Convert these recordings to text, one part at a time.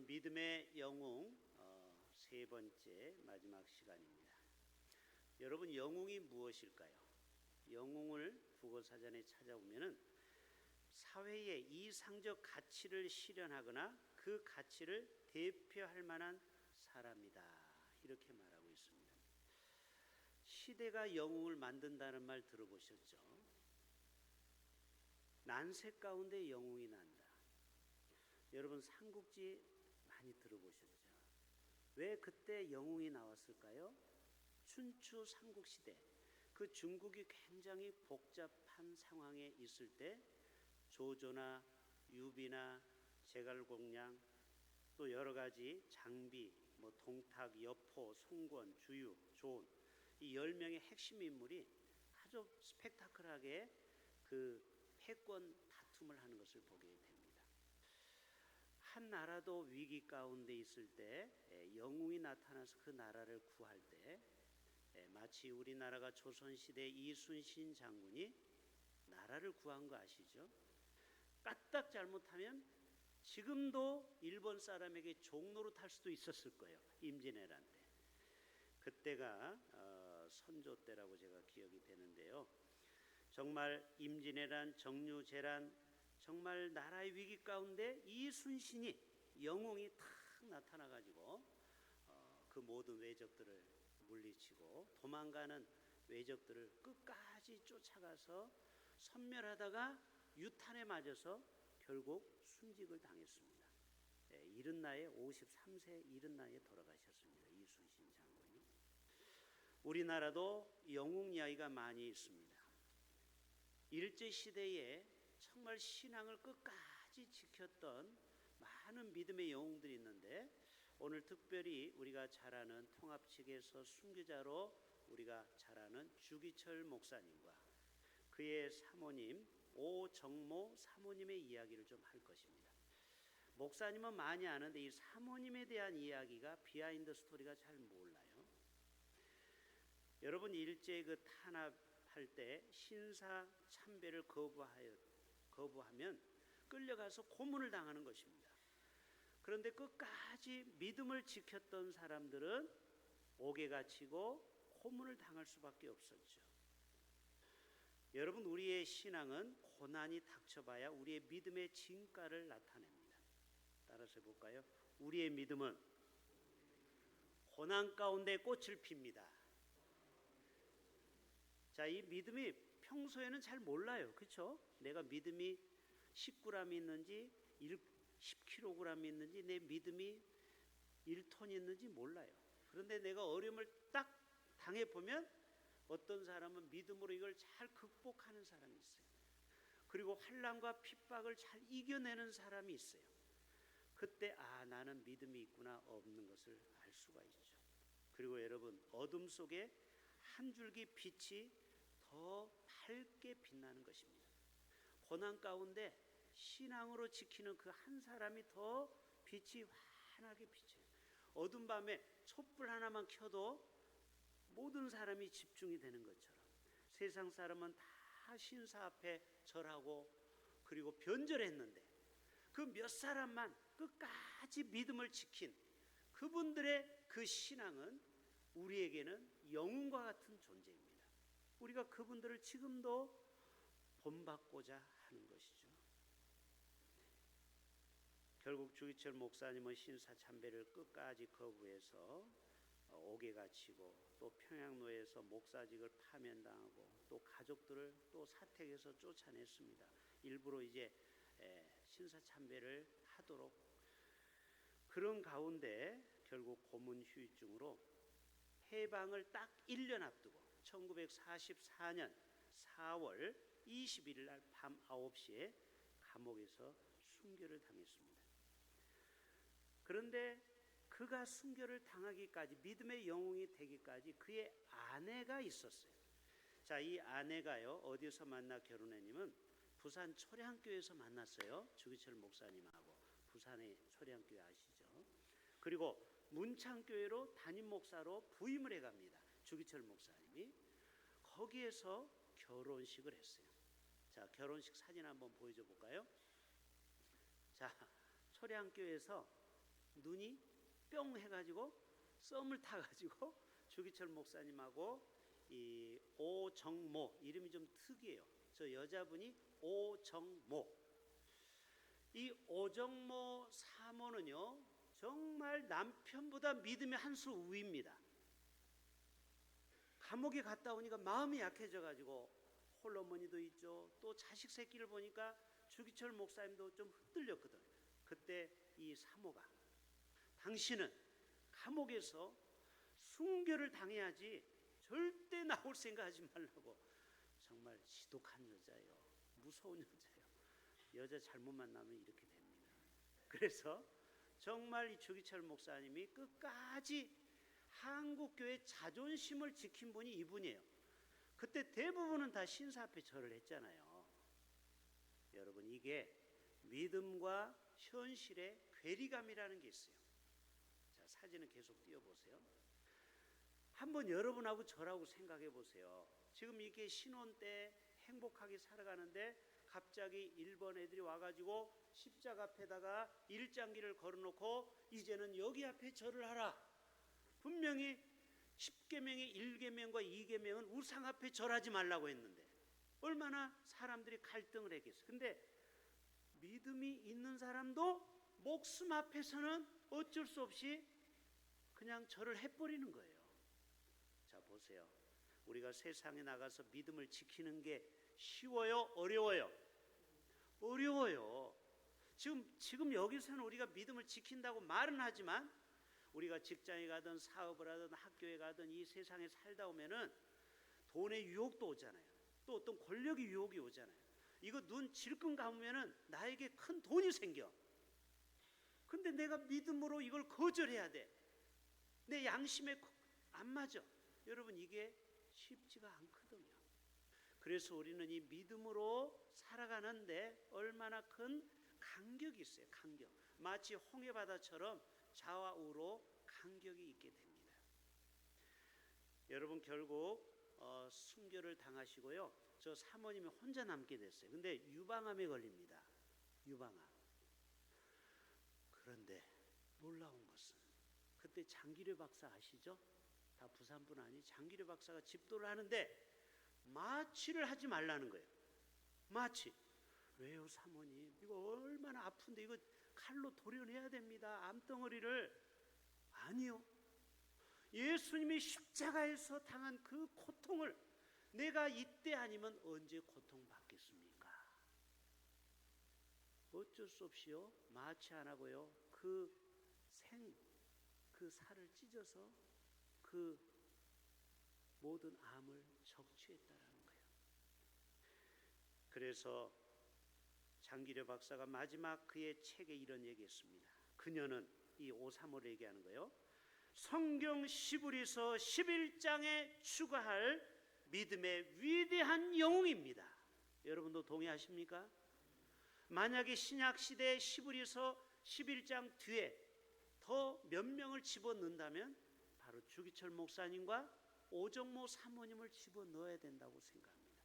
오늘은 믿음의 영웅 어, 세 번째 마지막 시간입니다. 여러분 영웅이 무엇일까요? 영웅을 국어 사전에 찾아보면은 사회의 이상적 가치를 실현하거나 그 가치를 대표할 만한 사람이다 이렇게 말하고 있습니다. 시대가 영웅을 만든다는 말 들어보셨죠? 난색 가운데 영웅이 난다. 여러분 삼국지 많이 들어보셨죠? 왜 그때 영웅이 나왔을까요? 춘추 삼국 시대 그 중국이 굉장히 복잡한 상황에 있을 때 조조나 유비나 제갈공량 또 여러 가지 장비 뭐 동탁, 여포, 송권, 주유, 조은 이열 명의 핵심 인물이 아주 스펙타클하게 그 패권 다툼을 하는 것을 보게 됩니다. 한 나라도 위기 가운데 있을 때 예, 영웅이 나타나서 그 나라를 구할 때 예, 마치 우리나라가 조선 시대 이순신 장군이 나라를 구한 거 아시죠? 까딱 잘못하면 지금도 일본 사람에게 종로로 탈 수도 있었을 거예요. 임진왜란 때. 그때가 어, 선조 때라고 제가 기억이 되는데요. 정말 임진왜란, 정류재란 정말 나라의 위기 가운데 이 순신이 영웅이 탁 나타나 가지고 어, 그 모든 외적들을 물리치고 도망가는 외적들을 끝까지 쫓아가서 선멸하다가 유탄에 맞아서 결국 순직을 당했습니다. 네, 이른 나이에 53세 이른 나이에 돌아가셨습니다. 이순신 장군이. 우리나라도 영웅 이야기가 많이 있습니다. 일제 시대에 정말 신앙을 끝까지 지켰던 많은 믿음의 영웅들이 있는데 오늘 특별히 우리가 잘 아는 통합 측에서 순교자로 우리가 잘 아는 주기철 목사님과 그의 사모님 오정모 사모님의 이야기를 좀 할 것입니다. 목사님은 많이 아는데 이 사모님에 대한 이야기가 비하인드 스토리가 잘 몰라요. 여러분 일제 그 탄압할 때 신사 참배를 거부하여 거부하면 끌려가서 고문을 당하는 것입니다. 그런데 끝까지 믿음을 지켰던 사람들은 옥에 갇히고 고문을 당할 수밖에 없었죠. 여러분 우리의 신앙은 고난이 닥쳐봐야 우리의 믿음의 진가를 나타냅니다. 따라서 볼까요? 우리의 믿음은 고난 가운데 꽃을 핍니다. 자, 이 믿음이 평소에는 잘 몰라요. 그렇죠? 내가 믿음이 10g 있는지 10kg 있는지 내 믿음이 1톤 있는지 몰라요. 그런데 내가 어려움을 딱 당해 보면 어떤 사람은 믿음으로 이걸 잘 극복하는 사람이 있어요. 그리고 환란과 핍박을 잘 이겨내는 사람이 있어요. 그때 아 나는 믿음이 있구나 없는 것을 알 수가 있죠. 그리고 여러분 어둠 속에 한 줄기 빛이 더 밝게 빛나는 것입니다. 고난 가운데 신앙으로 지키는 그 한 사람이 더 빛이 환하게 비쳐요. 어둠 밤에 촛불 하나만 켜도 모든 사람이 집중이 되는 것처럼 세상 사람은 다 신사 앞에 절하고 그리고 변절했는데 그 몇 사람만 끝까지 믿음을 지킨 그분들의 그 신앙은 우리에게는 영웅과 같은 존재입니다. 우리가 그분들을 지금도 본받고자 하는 것이죠. 결국 주기철 목사님은 신사 참배를 끝까지 거부해서 옥에 갇히고 또 평양로에서 목사직을 파면당하고 또 가족들을 또 사택에서 쫓아냈습니다. 일부러 이제 신사 참배를 하도록 그런 가운데 결국 고문 후유증으로 해방을 딱 1년 앞두고 1944년 4월 21일 날 밤 9시에 감옥에서 순교를 당했습니다. 그런데 그가 순교를 당하기까지 믿음의 영웅이 되기까지 그의 아내가 있었어요. 자, 이 아내가요 어디서 만나 결혼했냐면 부산 초량교에서 만났어요. 주기철 목사님하고 부산의 초량교회 아시죠? 그리고 문창교회로 담임 목사로 부임을 해 갑니다. 주기철 목사님이 거기에서 결혼식을 했어요. 자, 결혼식 사진 한번 보여줘 볼까요? 자, 초량교에서 눈이 뿅 해가지고 썸을 타가지고 주기철 목사님하고 이 오정모 이름이 좀 특이해요. 저 여자분이 오정모. 이 오정모 사모는요 정말 남편보다 믿음의 한수 우입니다. 감옥에 갔다 오니까 마음이 약해져 가지고 홀로머니도 있죠. 또 자식 새끼를 보니까 주기철 목사님도 좀 흔들렸거든. 그때 이 사모가 당신은 감옥에서 순교를 당해야지 절대 나올 생각하지 말라고 정말 지독한 여자예요. 무서운 여자예요. 여자 잘못 만나면 이렇게 됩니다. 그래서 정말 이 주기철 목사님이 끝까지 한국 교회 자존심을 지킨 분이 이분이에요. 그때 대부분은 다 신사 앞에 절을 했잖아요. 여러분 이게 믿음과 현실의 괴리감이라는 게 있어요. 자, 사진을 계속 띄워 보세요. 한번 여러분하고 저라고 생각해 보세요. 지금 이게 신혼 때 행복하게 살아가는데 갑자기 일본 애들이 와가지고 십자가 앞에다가 일장기를 걸어놓고 이제는 여기 앞에 절을 하라. 분명히 10계명의 1계명과 2계명은 우상 앞에 절하지 말라고 했는데 얼마나 사람들이 갈등을 했겠어요. 근데 믿음이 있는 사람도 목숨 앞에서는 어쩔 수 없이 그냥 절을 해버리는 거예요. 자, 보세요. 우리가 세상에 나가서 믿음을 지키는 게 쉬워요? 어려워요? 어려워요. 지금, 지금 여기서는 우리가 믿음을 지킨다고 말은 하지만 우리가 직장에 가든 사업을 하든 학교에 가든 이 세상에 살다 오면은 돈의 유혹도 오잖아요. 또 어떤 권력의 유혹이 오잖아요. 이거 눈 질끈 감으면은 나에게 큰 돈이 생겨. 근데 내가 믿음으로 이걸 거절해야 돼. 내 양심에 안 맞아. 여러분 이게 쉽지가 않거든요. 그래서 우리는 이 믿음으로 살아가는데 얼마나 큰 간격이 있어요. 간격. 마치 홍해 바다처럼 좌우로 간격이 있게 됩니다. 여러분 결국 어, 순교를 당하시고요. 저 사모님이 혼자 남게 됐어요. 근데 유방암에 걸립니다. 유방암. 그런데 놀라운 것은 그때 장기려 박사 아시죠? 다 부산 분 아니 장기려 박사가 집도를 하는데 마취를 하지 말라는 거예요. 마취. 왜요, 사모님? 이거 얼마나 아픈데 이거 칼로 도려내야 됩니다. 암덩어리를. 아니요. 예수님이 십자가에서 당한 그 고통을 내가 이때 아니면 언제 고통받겠습니까? 어쩔 수 없이요. 마취 안 하고요. 그 생, 그 살을 찢어서 그 모든 암을 적취했다라는 거예요. 그래서 장기려 박사가 마지막 그의 책에 이런 얘기했습니다. 그녀는 이 오삼을 얘기하는 거예요. 성경 시브리서 11장에 추가할 믿음의 위대한 영웅입니다. 여러분도 동의하십니까? 만약에 신약 시대 시브리서 11장 뒤에 더 몇 명을 집어넣는다면 바로 주기철 목사님과 오정모 사모님을 집어넣어야 된다고 생각합니다.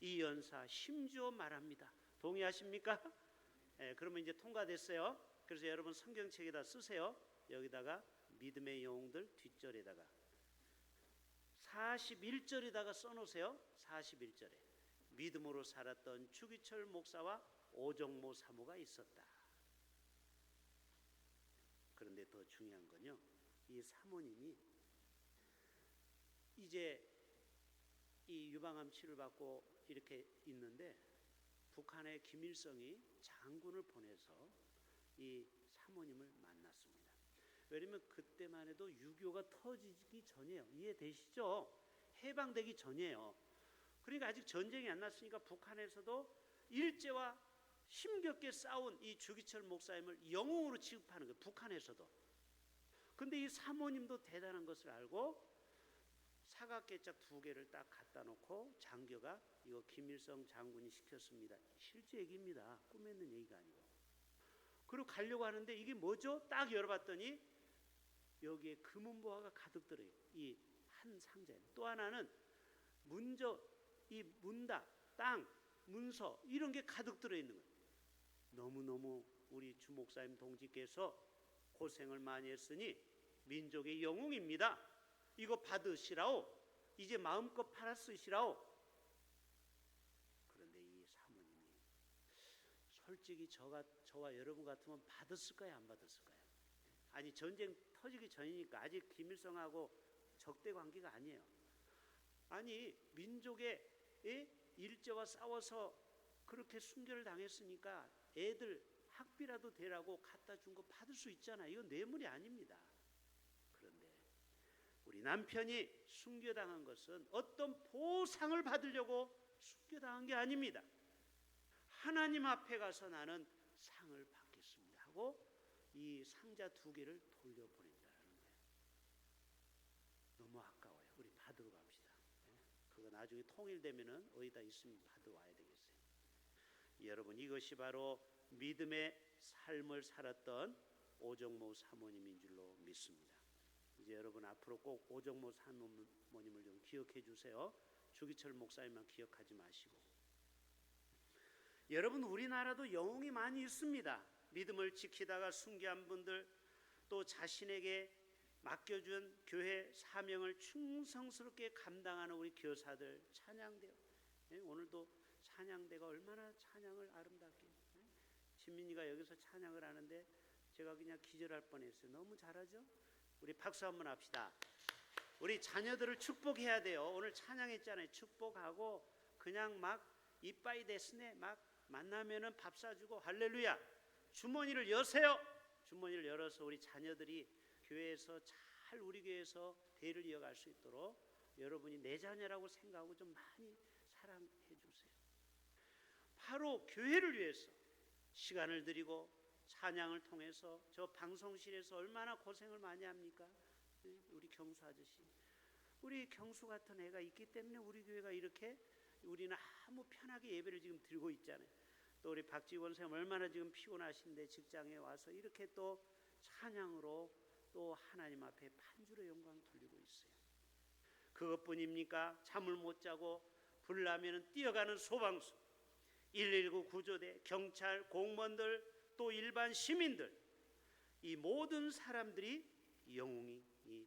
이 연사 심지어 말합니다. 동의하십니까? 예, 그러면 이제 통과됐어요. 그래서 여러분 성경책에다 쓰세요. 여기다가 믿음의 영웅들 뒷절에다가 41절에다가 써놓으세요. 41절에 믿음으로 살았던 주기철 목사와 오정모 사모가 있었다. 그런데 더 중요한 건요. 이 사모님이 이제 이 유방암 치료를 받고 이렇게 있는데 북한의 김일성이 장군을 보내서 이 사모님을 만났습니다. 왜냐면 그때만 해도 유교가 터지기 전이에요. 이해되시죠? 해방되기 전이에요. 그러니까 아직 전쟁이 안 났으니까 북한에서도 일제와 힘겹게 싸운 이 주기철 목사님을 영웅으로 취급하는 거예요. 북한에서도. 근데 이 사모님도 대단한 것을 알고 사각개짝 두 개를 딱 갖다 놓고 장교가 이거 김일성 장군이 시켰습니다. 실제 얘기입니다. 꾸몄는 얘기가 아니고. 그리고 가려고 하는데 이게 뭐죠? 딱 열어봤더니 여기에 금은보화가 가득 들어요. 이 한 상자에. 또 하나는 문저, 이 문다, 땅, 문서 이런 게 가득 들어 있는 거예요. 너무너무 우리 주목사님 동지께서 고생을 많이 했으니 민족의 영웅입니다. 이거 받으시라오. 이제 마음껏 팔아 쓰시라오. 그런데 이 사모님이 솔직히 저가 저와 여러분 같으면 받았을 까요, 안 받았을 까요? 아니 전쟁 터지기 전이니까 아직 김일성하고 적대 관계가 아니에요. 아니 민족의 예? 일제와 싸워서 그렇게 순교를 당했으니까 애들 학비라도 대라고 갖다 준 거 받을 수 있잖아요. 이건 뇌물이 아닙니다. 그런데 우리 남편이 순교당한 것은 어떤 보상을 받으려고 순교당한 게 아닙니다. 하나님 앞에 가서 나는 상을 받겠습니다 하고 이 상자 두 개를 돌려보낸다는 거예요. 너무 아까워요. 우리 받으러 갑시다. 예? 그거 나중에 통일되면은 어디다 있으면 받아와야 되겠어요. 여러분 이것이 바로 믿음의 삶을 살았던 오정모 사모님인 줄로 믿습니다. 이제 여러분 앞으로 꼭 오정모 사모님을 좀 기억해 주세요. 주기철 목사님만 기억하지 마시고. 여러분 우리나라도 영웅이 많이 있습니다. 믿음을 지키다가 순교한 분들 또 자신에게 맡겨준 교회 사명을 충성스럽게 감당하는 우리 교사들 찬양돼요. 예, 오늘도 찬양대가 얼마나 찬양을 아름답게 예? 진민이가 여기서 찬양을 하는데 제가 그냥 기절할 뻔했어요. 너무 잘하죠? 우리 박수 한번 합시다. 우리 자녀들을 축복해야 돼요. 오늘 찬양했잖아요. 축복하고 그냥 막 이빠이 데스네 막 만나면은 밥 사주고 할렐루야 주머니를 여세요. 주머니를 열어서 우리 자녀들이 교회에서 잘 우리 교회에서 대를 이어갈 수 있도록 여러분이 내 자녀라고 생각하고 좀 많이 사랑해 주세요. 바로 교회를 위해서 시간을 드리고 찬양을 통해서 저 방송실에서 얼마나 고생을 많이 합니까? 네, 우리 경수 아저씨. 우리 경수 같은 애가 있기 때문에 우리 교회가 이렇게 우리는 아무 편하게 예배를 지금 드리고 있잖아요. 또 우리 박지원 선생님 얼마나 지금 피곤하신데 직장에 와서 이렇게 또 찬양으로 또 하나님 앞에 판주로 영광 돌리고 있어요. 그것뿐입니까? 잠을 못 자고 불나면 뛰어가는 소방수, 119 구조대, 경찰, 공무원들 또 일반 시민들 이 모든 사람들이 영웅이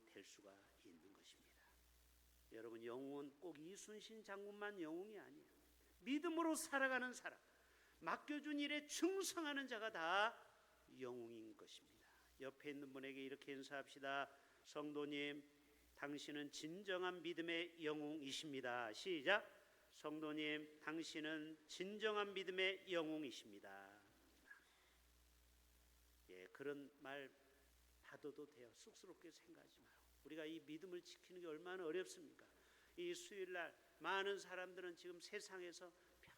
될 수가 있는 것입니다. 여러분 영웅은 꼭 이순신 장군만 영웅이 아니에요. 믿음으로 살아가는 사람, 맡겨준 일에 충성하는 자가 다 영웅인 것입니다. 옆에 있는 분에게 이렇게 인사합시다. 성도님, 당신은 진정한 믿음의 영웅이십니다. 시작. 성도님, 당신은 진정한 믿음의 영웅이십니다. 예, 그런 말 받아도 돼요. 쑥스럽게 생각하지 마요. 우리가 이 믿음을 지키는 게 얼마나 어렵습니까? 이 수요일 날 많은 사람들은 지금 세상에서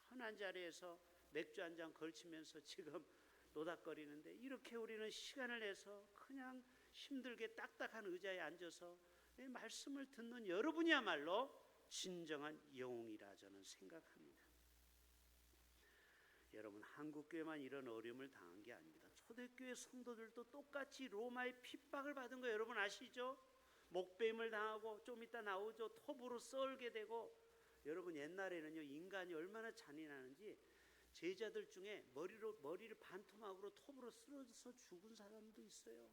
편한 자리에서 맥주 한 잔 걸치면서 지금 노닥거리는데 이렇게 우리는 시간을 내서 그냥 힘들게 딱딱한 의자에 앉아서 이 말씀을 듣는 여러분이야말로 진정한 영웅이라 저는 생각합니다. 여러분 한국교회만 이런 어려움을 당한 게 아닙니다. 초대교회 성도들도 똑같이 로마의 핍박을 받은 거 여러분 아시죠? 목배임을 당하고 좀 이따 나오죠. 톱으로 썰게 되고 여러분 옛날에는요 인간이 얼마나 잔인하는지 제자들 중에 머리로 머리를 반토막으로 톱으로 쓰러져서 죽은 사람도 있어요.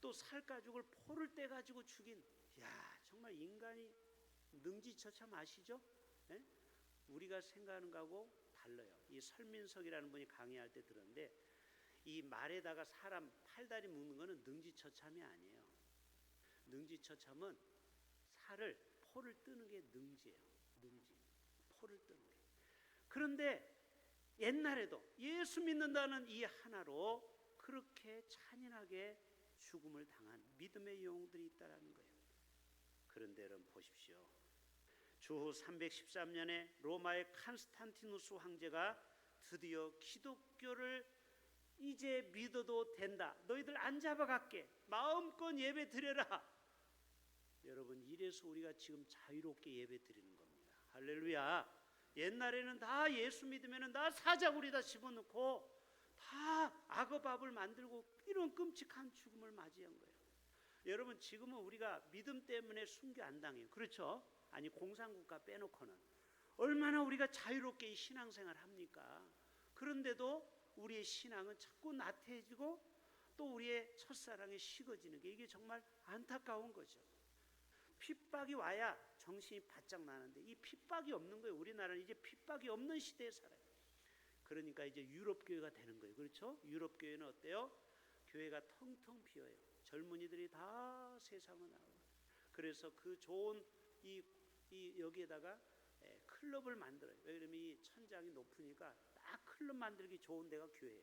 또 살 가죽을 포를 떼 가지고 죽인 야 정말 인간이 능지처참 아시죠? 예? 우리가 생각하는 거하고 달라요. 이 설민석이라는 분이 강의할 때 들었는데 이 말에다가 사람 팔다리 묶는 거는 능지처참이 아니에요. 능지처참은 살을 포를 뜨는 게 능지예요. 능지. 포를 뜨는 게. 그런데 옛날에도 예수 믿는다는 이 하나로 그렇게 잔인하게 죽음을 당한 믿음의 영웅들이 있다라는 거예요. 그런데 여러분 보십시오. 주후 313년에 로마의 칸스탄티누스 황제가 드디어 기독교를 이제 믿어도 된다. 너희들 안 잡아갈게. 마음껏 예배 드려라. 여러분 이래서 우리가 지금 자유롭게 예배 드리는 겁니다. 할렐루야. 옛날에는 다 예수 믿으면 다 사자구리다 집어넣고 다 악어밥을 만들고 이런 끔찍한 죽음을 맞이한 거예요. 여러분 지금은 우리가 믿음 때문에 순교 안 당해요. 그렇죠? 아니 공산국가 빼놓고는 얼마나 우리가 자유롭게 이 신앙생활 합니까? 그런데도 우리의 신앙은 자꾸 나태해지고 또 우리의 첫사랑이 식어지는 게 이게 정말 안타까운 거죠. 핍박이 와야 정신이 바짝 나는데 이 핍박이 없는 거예요. 우리나라는 이제 핍박이 없는 시대에 살아요. 그러니까 이제 유럽 교회가 되는 거예요. 그렇죠? 유럽 교회는 어때요? 교회가 텅텅 비어요. 젊은이들이 다 세상을 나오고. 그래서 그 좋은 이, 이 여기에다가 예, 클럽을 만들어요. 왜냐면 이 천장이 높으니까 딱 클럽 만들기 좋은 데가 교회예요.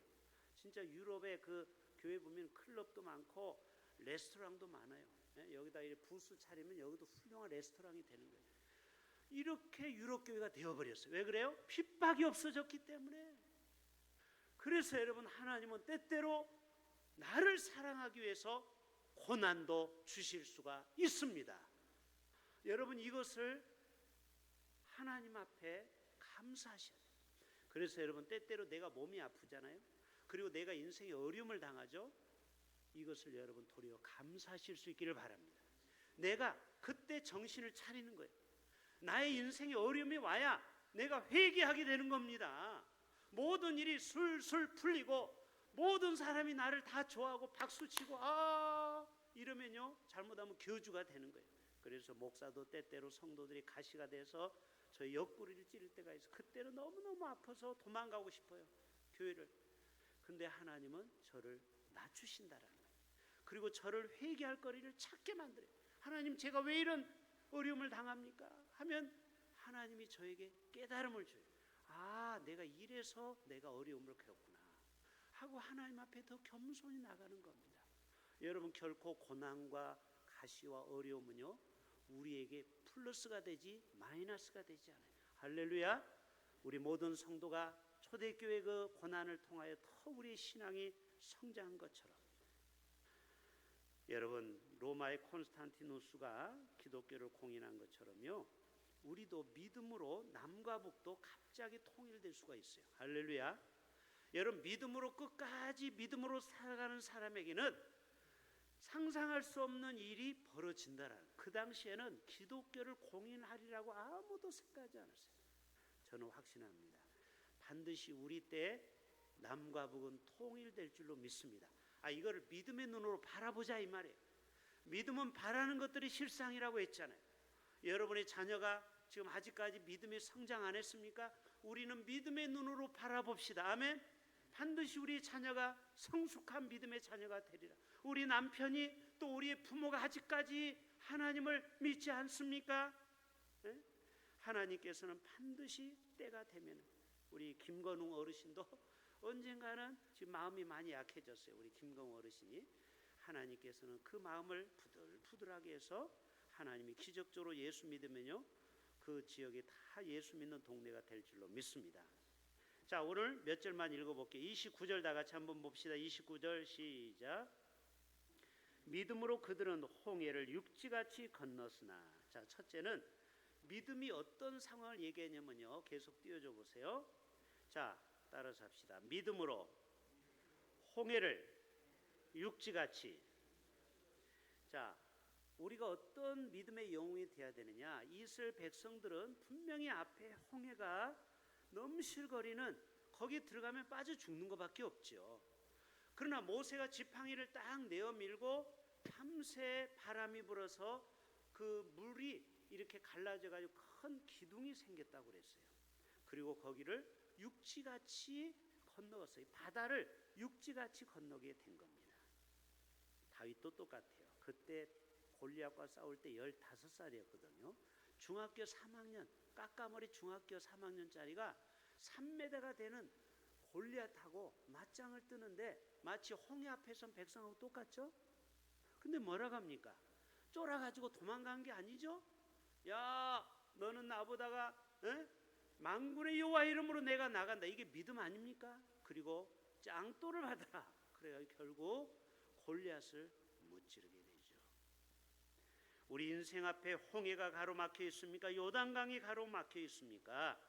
진짜 유럽의 그 교회 보면 클럽도 많고 레스토랑도 많아요. 예, 여기다 이렇게 부스 차리면 여기도 훌륭한 레스토랑이 되는 거예요. 이렇게 유럽 교회가 되어버렸어요. 왜 그래요? 핍박이 없어졌기 때문에. 그래서 여러분 하나님은 때때로 나를 사랑하기 위해서 고난도 주실 수가 있습니다. 여러분 이것을 하나님 앞에 감사하셔야 돼요. 그래서 여러분 때때로 내가 몸이 아프잖아요. 그리고 내가 인생에 어려움을 당하죠. 이것을 여러분 도리어 감사하실 수 있기를 바랍니다. 내가 그때 정신을 차리는 거예요. 나의 인생에 어려움이 와야 내가 회개하게 되는 겁니다. 모든 일이 술술 풀리고 모든 사람이 나를 다 좋아하고 박수치고 아 이러면요 잘못하면 교주가 되는 거예요. 그래서 목사도 때때로 성도들이 가시가 돼서 저 옆구리를 찌를 때가 있어. 그때는 너무너무 아파서 도망가고 싶어요. 교회를. 근데 하나님은 저를 낮추신다라는. 그리고 저를 회개할 거리를 찾게 만들어요. 하나님 제가 왜 이런 어려움을 당합니까? 하면 하나님이 저에게 깨달음을 줘요. 아, 내가 이래서 내가 어려움을 겪구나. 하고 하나님 앞에 더 겸손히 나가는 겁니다. 여러분 결코 고난과 가시와 어려움은요 우리에게 플러스가 되지 마이너스가 되지 않아요. 할렐루야. 우리 모든 성도가 초대교회 그 고난을 통하여 더 우리의 신앙이 성장한 것처럼 여러분 로마의 콘스탄티누스가 기독교를 공인한 것처럼요 우리도 믿음으로 남과 북도 갑자기 통일될 수가 있어요. 할렐루야. 여러분 믿음으로 끝까지 믿음으로 살아가는 사람에게는 상상할 수 없는 일이 벌어진다라는 그 당시에는 기독교를 공인하리라고 아무도 생각하지 않았어요. 저는 확신합니다. 반드시 우리 때 남과 북은 통일될 줄로 믿습니다. 아 이거를 믿음의 눈으로 바라보자 이 말이에요. 믿음은 바라는 것들이 실상이라고 했잖아요. 여러분의 자녀가 지금 아직까지 믿음이 성장 안 했습니까? 우리는 믿음의 눈으로 바라봅시다. 아멘. 반드시 우리 자녀가 성숙한 믿음의 자녀가 되리라. 우리 남편이 또 우리의 부모가 아직까지 하나님을 믿지 않습니까? 네? 하나님께서는 반드시 때가 되면 우리 김건웅 어르신도 언젠가는 지금 마음이 많이 약해졌어요. 우리 김건웅 어르신이 하나님께서는 그 마음을 부들부들하게 해서 하나님이 기적적으로 예수 믿으면요 그 지역이 다 예수 믿는 동네가 될 줄로 믿습니다. 자 오늘 몇 절만 읽어볼게요. 29절 다 같이 한번 봅시다. 29절 시작. 믿음으로 그들은 홍해를 육지같이 건넜으나 자 첫째는 믿음이 어떤 상황을 얘기하냐면요 계속 띄워줘 보세요. 자 따라서 합시다. 믿음으로 홍해를 육지같이 자 우리가 어떤 믿음의 영웅이 되어야 되느냐 이스라엘 백성들은 분명히 앞에 홍해가 넘실거리는 거기 들어가면 빠져 죽는 것밖에 없죠. 그러나 모세가 지팡이를 딱 내어 밀고 밤새 바람이 불어서 그 물이 이렇게 갈라져 가지고 큰 기둥이 생겼다고 그랬어요. 그리고 거기를 육지같이 건너었어요. 바다를 육지같이 건너게 된 겁니다. 다윗도 똑같아요. 그때 골리앗과 싸울 때 15살이었거든요. 중학교 3학년, 까까머리 중학교 3학년짜리가 3m가 되는 골리앗하고 맞짱을 뜨는데 마치 홍해 앞에선 백성하고 똑같죠? 근데 뭐라고 합니까? 쫄아가지고 도망간 게 아니죠? 야, 너는 나보다가 에? 망군의 여호와 이름으로 내가 나간다. 이게 믿음 아닙니까? 그리고 짱돌을 받아라. 그래야 결국 골리앗을 무찌르게 되죠. 우리 인생 앞에 홍해가 가로막혀 있습니까? 요단강이 가로막혀 있습니까?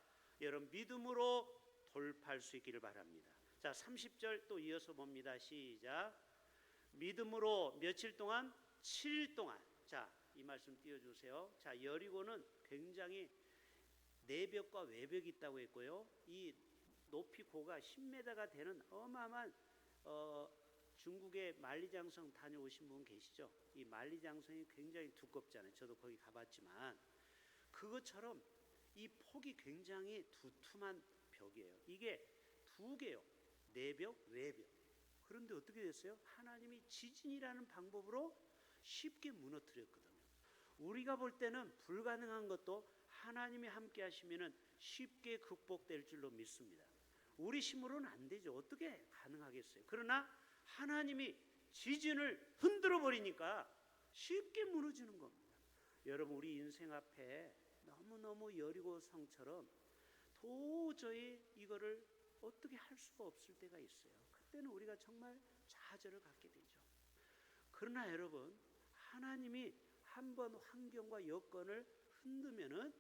여러분 믿음으로 돌파할 수 있기를 바랍니다. 자, 30절 또 이어서 봅니다. 시작. 믿음으로 며칠 동안 7일 동안 자, 이 말씀 띄워 주세요. 자, 여리고는 굉장히 내벽과 외벽이 있다고 했고요. 이 높이 고가 10m가 되는 어마어마한 어, 중국의 만리장성 다녀오신 분 계시죠? 이 만리장성이 굉장히 두껍잖아요. 저도 거기 가봤지만 그것처럼 이 폭이 굉장히 두툼한 벽이에요. 이게 두 개요. 내벽, 외벽. 그런데 어떻게 됐어요? 하나님이 지진이라는 방법으로 쉽게 무너뜨렸거든요. 우리가 볼 때는 불가능한 것도 하나님이 함께 하시면은 쉽게 극복될 줄로 믿습니다. 우리 힘으로는 안 되죠. 어떻게 가능하겠어요? 그러나 하나님이 지진을 흔들어 버리니까 쉽게 무너지는 겁니다. 여러분 우리 인생 앞에 너무너무 여리고 성처럼 도저히 이거를 어떻게 할 수가 없을 때가 있어요. 그때는 우리가 정말 좌절을 갖게 되죠. 그러나 여러분 하나님이 한번 환경과 여건을 흔들면은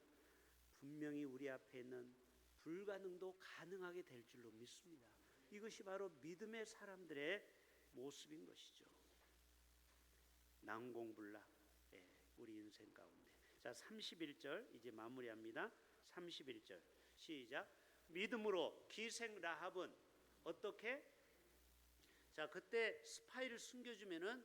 분명히 우리 앞에 있는 불가능도 가능하게 될 줄로 믿습니다. 이것이 바로 믿음의 사람들의 모습인 것이죠. 난공불락 예, 우리 인생 가운데. 자, 31절 이제 마무리합니다. 31절. 시작. 믿음으로 기생 라합은 어떻게 자, 그때 스파이를 숨겨 주면은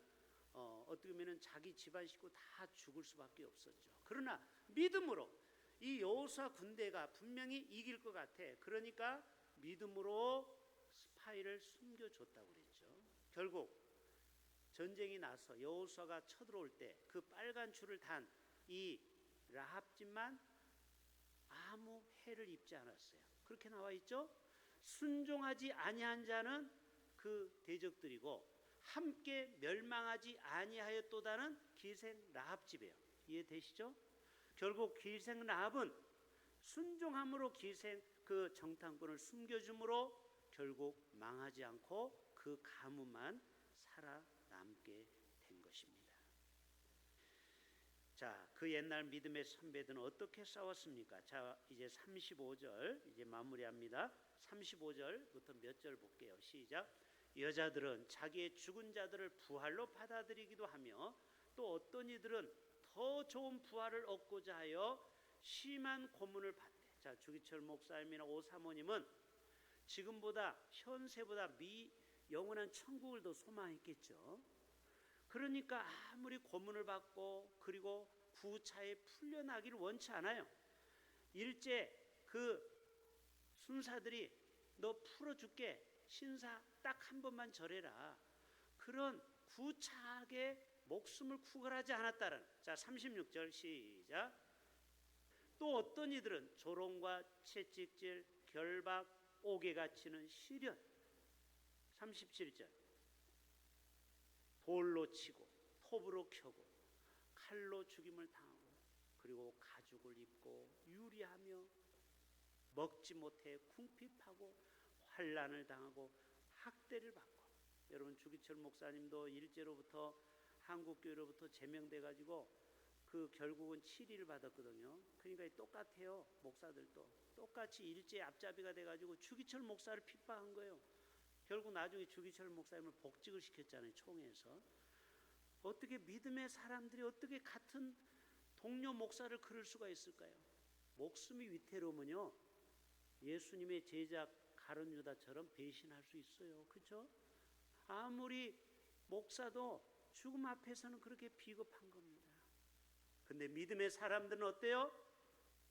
어, 어떻게 보면은 자기 집안 식구 다 죽을 수밖에 없었죠. 그러나 믿음으로 이 여호수아 군대가 분명히 이길 것 같아. 그러니까 믿음으로 스파이를 숨겨줬다고 그랬죠. 결국 전쟁이 나서 여호수아가 쳐들어올 때 그 빨간 줄을 단 이 라합 집만 아무 해를 입지 않았어요. 그렇게 나와 있죠. 순종하지 아니한 자는 그 대적들이고 함께 멸망하지 아니하였도다는 기생 라합 집이에요. 이해되시죠? 결국 기생 라합은 순종함으로 기생 그 정탐꾼을 숨겨줌으로 결국 망하지 않고 그 가문만 살아남게 된 것입니다. 자, 그 옛날 믿음의 선배들은 어떻게 싸웠습니까? 자, 이제 35절 이제 마무리합니다. 35절부터 몇 절 볼게요. 시작. 여자들은 자기의 죽은 자들을 부활로 받아들이기도 하며 또 어떤 이들은 더 좋은 부활을 얻고자 하여 심한 고문을 받대. 자, 주기철 목사님이나 오사모님은 지금보다 현세보다 미 영원한 천국을 더 소망했겠죠. 그러니까 아무리 고문을 받고 그리고 구차에 풀려나기를 원치 않아요. 일제 그 순사들이 너 풀어줄게 신사 딱 한 번만 절해라. 그런 구차하게 목숨을 구걸하지 않았다는 자 36절 시작. 또 어떤 이들은 조롱과 채찍질 결박 옥에 갇히는 시련. 37절. 돌로 치고 톱으로 켜고 칼로 죽임을 당하고 그리고 가죽을 입고 유리하며 먹지 못해 궁핍하고 환란을 당하고 학대를 받고. 여러분 주기철 목사님도 일제로부터 한국 교회로부터 제명돼 가지고 그 결국은 7위를 받았거든요. 그러니까 똑같아요. 목사들도 똑같이 일제 앞잡이가 돼 가지고 주기철 목사를 핍박한 거예요. 결국 나중에 주기철 목사님을 복직을 시켰잖아요. 총회에서. 어떻게 믿음의 사람들이 어떻게 같은 동료 목사를 그럴 수가 있을까요? 목숨이 위태로우면요. 예수님의 제자 가론 유다처럼 배신할 수 있어요. 그렇죠? 아무리 목사도 죽음 앞에서는 그렇게 비겁한 겁니다. 근데 믿음의 사람들은 어때요?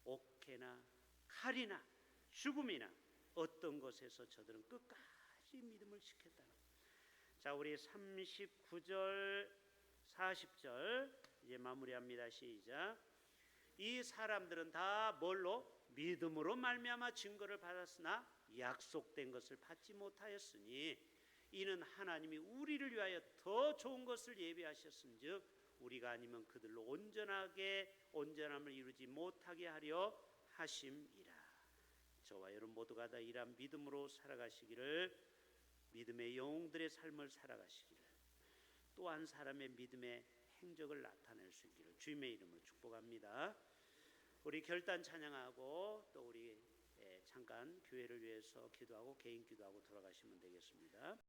옥해나 칼이나 죽음이나 어떤 것에서 저들은 끝까지 믿음을 지켰다는 자, 우리 39절 40절 이제 마무리합니다. 시작. 이 사람들은 다 뭘로 믿음으로 말미암아 증거를 받았으나 약속된 것을 받지 못하였으니 이는 하나님이 우리를 위하여 더 좋은 것을 예비하셨은즉 우리가 아니면 그들로 온전하게 온전함을 이루지 못하게 하려 하심이라. 저와 여러분 모두가 다 이러한 믿음으로 살아가시기를 믿음의 영웅들의 삶을 살아가시기를 또 한 사람의 믿음의 행적을 나타낼 수 있기를 주님의 이름으로 축복합니다. 우리 결단 찬양하고 또 우리 예, 잠깐 교회를 위해서 기도하고 개인 기도하고 돌아가시면 되겠습니다.